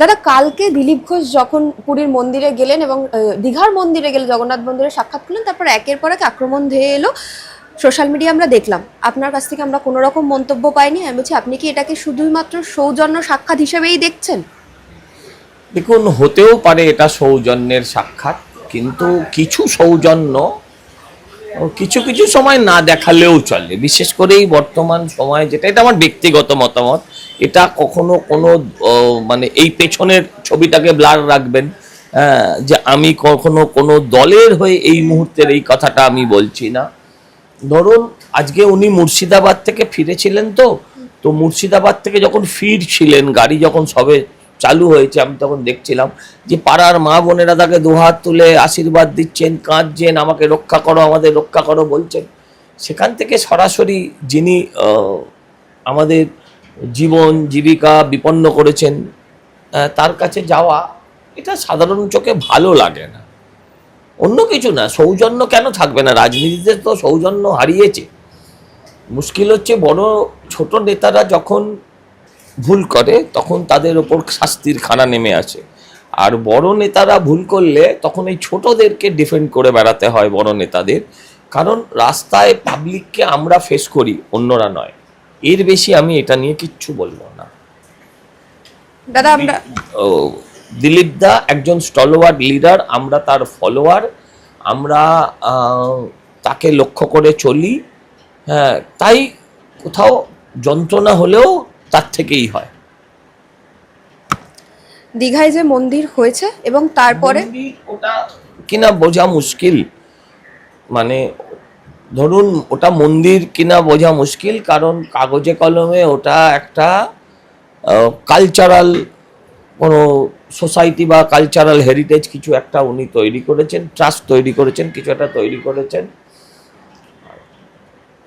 দাদা, কালকে দিলীপ ঘোষ যখন পুরীর মন্দিরে গেলেন এবং দীঘার মন্দিরে গেলে, জগন্নাথ মন্দিরে সাক্ষাৎ করলেন, তারপর একের পর এক আক্রমণ ধেয়ে এলো, সোশ্যাল মিডিয়া আমরা দেখলাম। আপনার কাছ থেকে আমরা কোনো রকম মন্তব্য পাইনি, আমি বলছি, আপনি কি এটাকে শুধুমাত্র সৌজন্য সাক্ষাৎ হিসেবেই দেখছেন? দেখুন, হতেও পারে এটা সৌজন্যের সাক্ষাৎ, কিন্তু কিছু সৌজন্য কিছু কিছু সময় না দেখালেও চলে। বিশেষ করে এই বর্তমান সময় যেটা এটা আমার ব্যক্তিগত মতামত। এটা কখনো কোনো মানে এই পেছনের ছবিটাকে ব্লার রাখবেন হ্যাঁ, যে আমি কখনো কোনো দলের হয়ে এই মুহূর্তের এই কথাটা আমি বলছি না। ধরুন আজকে উনি মুর্শিদাবাদ থেকে ফিরেছিলেন তো তো মুর্শিদাবাদ থেকে যখন ফিরছিলেন গাড়ি যখন সবে চালু হয়েছে, আমি তখন দেখছিলাম যে পাড়ার মা বোনেরা তাকে দুহাত তুলে আশীর্বাদ দিচ্ছেন, কাঁদছেন, আমাকে রক্ষা করো, আমাদের রক্ষা করো বলছেন। সেখান থেকে সরাসরি যিনি আমাদের জীবন জীবিকা বিপন্ন করেছেন তার কাছে যাওয়া, এটা সাধারণ চোখে ভালো লাগে না। অন্য কিছু না, সৌজন্য কেন থাকবে না? রাজনীতিতে তো সৌজন্য হারিয়েছে। মুশকিল হচ্ছে বড় ছোট নেতারা যখন ভুল করে তখন তাদের ওপর শাস্তির খানা নেমে আসে। আর বড় নেতারা ভুল করলে তখন এই ছোটদেরকে ডিফেন্ড করে বেড়াতে হয় বড় নেতাদের। কারণ রাস্তায় পাবলিককে আমরা ফেস করি অন্যরা নয়। এর বেশি আমি এটা নিয়ে কিচ্ছু বলব না। দাদা আমরা ও, দিলীপ দা একজন স্টলওয়ার্ড লিডার আমরা তার ফলোয়ার আমরা তাকে লক্ষ্য করে চলি। হ্যাঁ তাই কোথাও যন্ত্রণা হলেও তার থেকেই হয়। দীঘায় যে মন্দির হয়েছে এবং তারপরে ওটা কিনা বোঝা মুশকিল। মানে ধরুন ওটা মন্দির কিনা বোঝা মুশকিল কারণ কাগজে কলমে ওটা একটা কালচারাল কোনো সোসাইটি বা কালচারাল হেরিটেজ কিছু একটা উনি তৈরি করেছেন ট্রাস্ট তৈরি করেছেন কিছু একটা তৈরি করেছেন।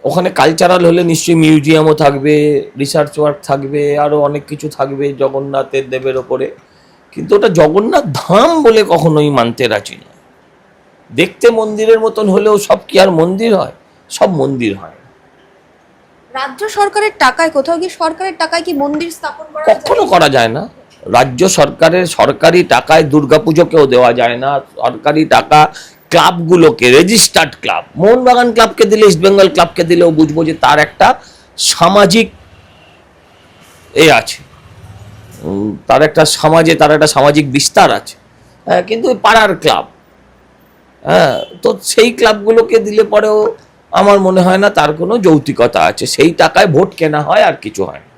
ওখানে কালচারাল হলে নিশ্চয়ই মিউজিয়ামও থাকবে রিসার্চ ওয়ার্ক থাকবে আরও অনেক কিছু থাকবে জগন্নাথের দেবের ওপরে। কিন্তু ওটা জগন্নাথ ধাম বলে কখনোই মানতে রাজি নয়। দেখতে মন্দিরের মতন হলেও সব কি আর মন্দির হয়? সব মন্দির হয়। রাজ্য সরকারের টাকায় কোথাও কি সরকারের টাকায় কি মন্দির স্থাপন করা কখনো করা যায় না। রাজ্য সরকারের সরকারি টাকায় দুর্গাপুজোকেও দেওয়া যায় না। সরকারি টাকা ক্লাবগুলোকে রেজিস্টার্ড ক্লাব মোহনবাগান ক্লাবকে দিলে ইস্ট বেঙ্গল ক্লাবকে দিলেও বুঝব যে তার একটা সামাজিক এ আছে। তার একটা সমাজে, তার একটা সামাজিক বিস্তার আছে। হ্যাঁ কিন্তু পাড়ার ক্লাব হ্যাঁ তো সেই ক্লাবগুলোকে দিলে পরেও আমার মনে হয় না তার কোনো যৌতিকতা আছে। সেই টাকায় ভোট কেনা হয় আর কিছু হয় না।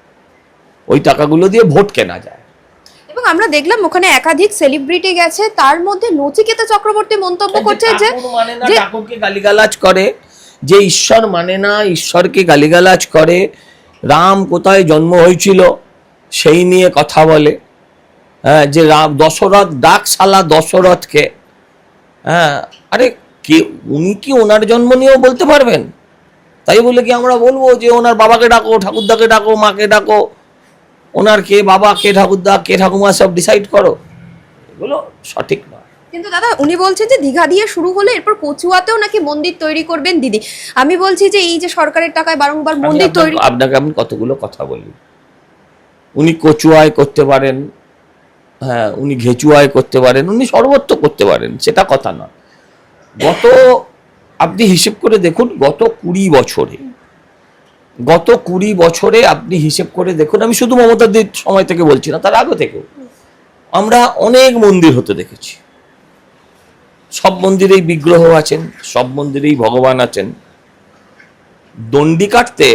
ওই টাকাগুলো দিয়ে ভোট কেনা যায়। আমরা দেখলাম ওখানে একাধিক সেলিব্রিটি গেছে তার মধ্যে নচিকেতা চক্রবর্তী মন্তব্য করছে যে মানে না ঠাকুরকে গালিগালাজ করে যে ঈশ্বর মানে না ঈশ্বরকে গালিগালাজ করে রাম কোথায় জন্ম হয়েছিল সেই নিয়ে কথা বলে। হ্যাঁ যে রাম দশরথ ডাক সালা দশরথকে। হ্যাঁ আরে কে উনি কি ওনার জন্ম নিয়েও বলতে পারবেন? তাই বলে কি আমরা বলব যে ওনার বাবাকে ডাকো ঠাকুরদাকে ডাকো মাকে ডাকো ওনার কে বাবা কে ঠাকুরদা কে ঠাকুমা সব ডিসাইড করো। এগুলো সঠিক নয়। কিন্তু দাদা উনি বলছেন যে দীঘা দিয়ে শুরু হলে এরপর কচুয়াতেও নাকি মন্দির তৈরি করবেন দিদি। আমি বলছি যে এই যে সরকারের টাকায় বারংবার মন্দির তৈরি আপনাকে আমি কতগুলো কথা বলি। উনি কচুয়ায় করতে পারেন হ্যাঁ উনি ঘেচুয়ায় করতে পারেন উনি সর্বত্র করতে পারেন সেটা কথা না গত আপনি হিসেব করে দেখুন গত কুড়ি বছরে গত কুড়ি বছরে আপনি হিসেব করে দেখুন, আমি শুধু মমতাদির সময় থেকে বলছি না, তার আগে থেকেও। আমরা অনেক মন্দির হতে দেখেছি। সব মন্দিরেই বিগ্রহ আছেন, সব মন্দিরেই ভগবান আছেন। দণ্ডি কাটতে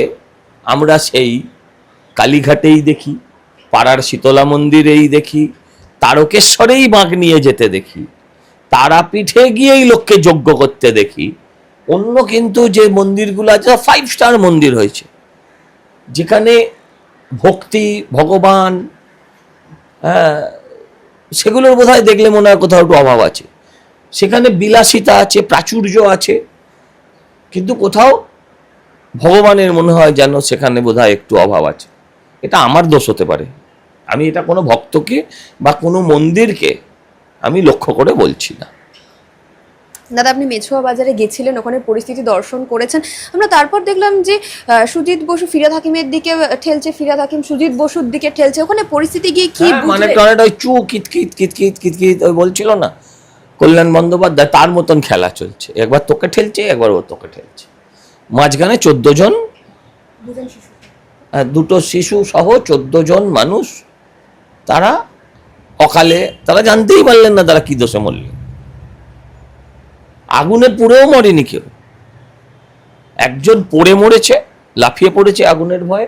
আমরা সেই কালীঘাটেই দেখি, পাড়ার শীতলা মন্দিরেই দেখি, তারকেশ্বরেই বাঁক নিয়ে যেতে দেখি, তারাপীঠে গিয়েই লোককে যজ্ঞ করতে দেখি। অন্য কিন্তু যে মন্দিরগুলো আছে ফাইভ স্টার মন্দির হয়েছে। যেখানে ভক্তি, ভগবান হ্যাঁ সেগুলোর বোধহয় দেখলে মনে হয় কোথাও একটু অভাব আছে। সেখানে বিলাসিতা আছে, প্রাচুর্য আছে, কিন্তু কোথাও ভগবানের মনে হয় যেন সেখানে বোধহয় একটু অভাব আছে। এটা আমার দোষ হতে পারে। আমি এটা কোনো ভক্তকে বা কোনো মন্দিরকে আমি লক্ষ্য করে বলছি না। দাদা আপনি মেছুয়া বাজারে গেছিলেন ওখানে পরিস্থিতি দর্শন করেছেন। আমরা তারপর দেখলাম যে সুজিত বসু ফিরাদ হাকিমের দিকে ঠেলছে ফিরাদ হাকিম সুজিত বসুর দিকে ঠেলছে। ওখানে পরিস্থিতি গিয়ে কি হ্যাঁ, মানে? টনেটা ওই চু কিতকিত কিতকিত কিতকিত ওই বলছিল না? কল্যাণ বন্দ্যোপাধ্যায় তার মতন খেলা চলছে। একবার তোকে ঠেলছে একবার ও তোকে ঠেলছে। মাঝখানে চোদ্দ জন আহ, দুটো শিশু সহ চোদ্দ জন মানুষ তারা অকালে তারা জানতেই পারলেন না তারা কি দোষে মরলেন। আগুনে পুড়েও মরেনি কেউ। একজন পড়ে মরেছে, লাফিয়ে পড়েছে আগুনের ভয়ে,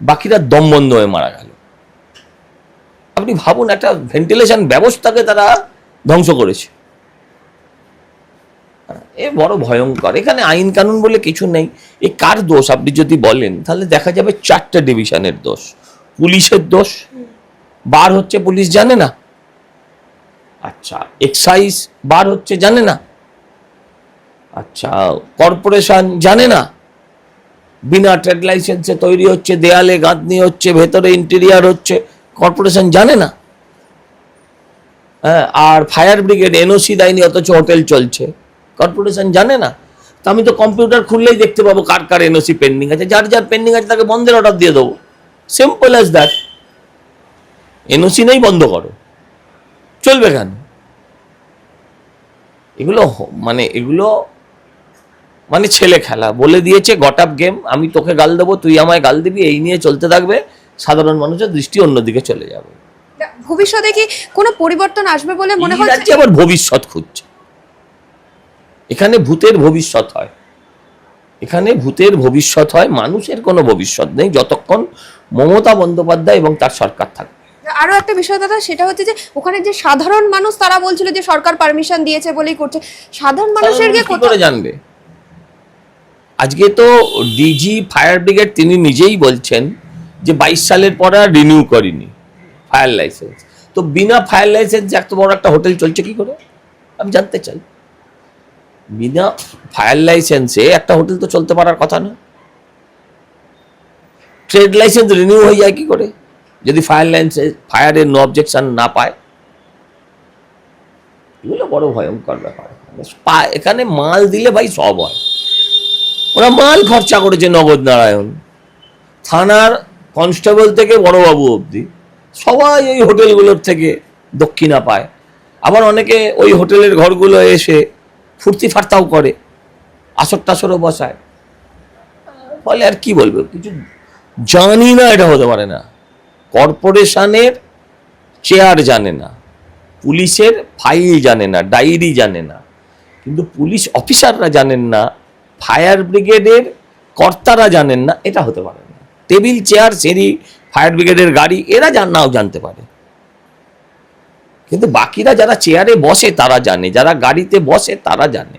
বাকিরা দম বন্ধ হয়ে মারা গেল। আপনি ভাবুন, একটা ভেন্টিলেশন ব্যবস্থাকে তারা ধ্বংস করেছে। এ বড় ভয়ঙ্কর। এখানে আইন কানুন বলে কিছু নেই। এ কার দোষ? আপনি যদি বলেন, তাহলে দেখা যাবে চারটে ডিভিশনের দোষ। পুলিশের দোষ। বার হচ্ছে পুলিশ জানে না। আচ্ছা এক্সাইজ বার হচ্ছে জানে না। আচ্ছা কর্পোরেশন জানে না? বিনা ট্রেড লাইসেন্সে তৈরি হচ্ছে, দেয়ালে গাঁথনি হচ্ছে, ভেতরে ইন্টেরিয়ার হচ্ছে কর্পোরেশন জানে না? হ্যাঁ আর ফায়ার ব্রিগেড এনওসি দেয়নি, অথচ হোটেল চলছে। কর্পোরেশন জানে না? তো আমি তো কম্পিউটার খুললেই দেখতে পাবো কার কার এনওসি পেন্ডিং আছে। যার যার পেন্ডিং আছে তাকে বন্ধের অর্ডার দিয়ে দেবো। সিম্পল অ্যাজ দ্যাট এনওসি নেই, বন্ধ করো। চলবে কেন? এগুলো মানে এগুলো মানে ছেলে খেলা। বলে দিয়েছে গট আপ গেম আমি তোকে গাল দেবো তুই আমায় গাল দিবি এই নিয়ে চলতে থাকবে। সাধারণ মানুষের দৃষ্টি অন্যদিকে চলে যাবে। ভবিষ্যতে কি কোনো পরিবর্তন আসবে বলে মনে হচ্ছে? আবার ভবিষ্যৎ খুঁজছে। এখানে ভূতের ভবিষ্যৎ হয়। এখানে ভূতের ভবিষ্যৎ হয় মানুষের কোনো ভবিষ্যৎ নেই যতক্ষণ মমতা বন্দ্যোপাধ্যায় এবং তার সরকার থাকবে আরও একটা বিষয় দাদা সেটা হচ্ছে যে ওখানে যে সাধারণ মানুষ তারা বলছিল যে সরকার পারমিশন দিয়েছে বলেই করছে। সাধারণ মানুষের গিয়ে করে জানবে? আজকে তো ডিজি ফায়ার ব্রিগেড তিনি নিজেই বলছেন যে বাইশ সালের পর আর রিনিউ করিনি ফায়ার লাইসেন্স তো বিনা ফায়ার লাইসেন্স এত বড় একটা হোটেল চলছে কি করে? আমি জানতে চাই। বিনা ফায়ার লাইসেন্সে একটা হোটেল তো চলতে পারার কথা না। ট্রেড লাইসেন্স রিনিউ হয়ে যায় কি করে? যদি ফায়ার লাইসেন্স ফায়ারের নো অবজেকশন না পায়। এগুলো বড় ভয়ঙ্কর ব্যাপার। এখানে মাল দিলে ভাই সব হয়। ওরা মাল খরচা করেছে নগদ নারায়ণ। থানার কনস্টেবল থেকে বড়বাবু অবধি সবাই ওই হোটেলগুলোর থেকে দক্ষিণা পায়। আবার অনেকে ওই হোটেলের ঘরগুলো এসে ফুর্তি ফার্তাও করে আসর টাসরও বসায়। ফলে আর কি বলবে, কিছু জানি না এটা হতে পারে না। কর্পোরেশনের চেয়ার জানে না, পুলিশের ফাইল জানে না, ডায়েরি জানে না। কিন্তু পুলিশ অফিসাররা জানেন না ফায়ার ব্রিগেডের কর্তারা জানেন না, এটা হতে পারে না। টেবিল, চেয়ার সেরি ফায়ার ব্রিগেডের গাড়ি, এরা জান নাও জানতে পারে। কিন্তু বাকিরা যারা চেয়ারে বসে, তারা জানে। যারা গাড়িতে বসে, তারা জানে।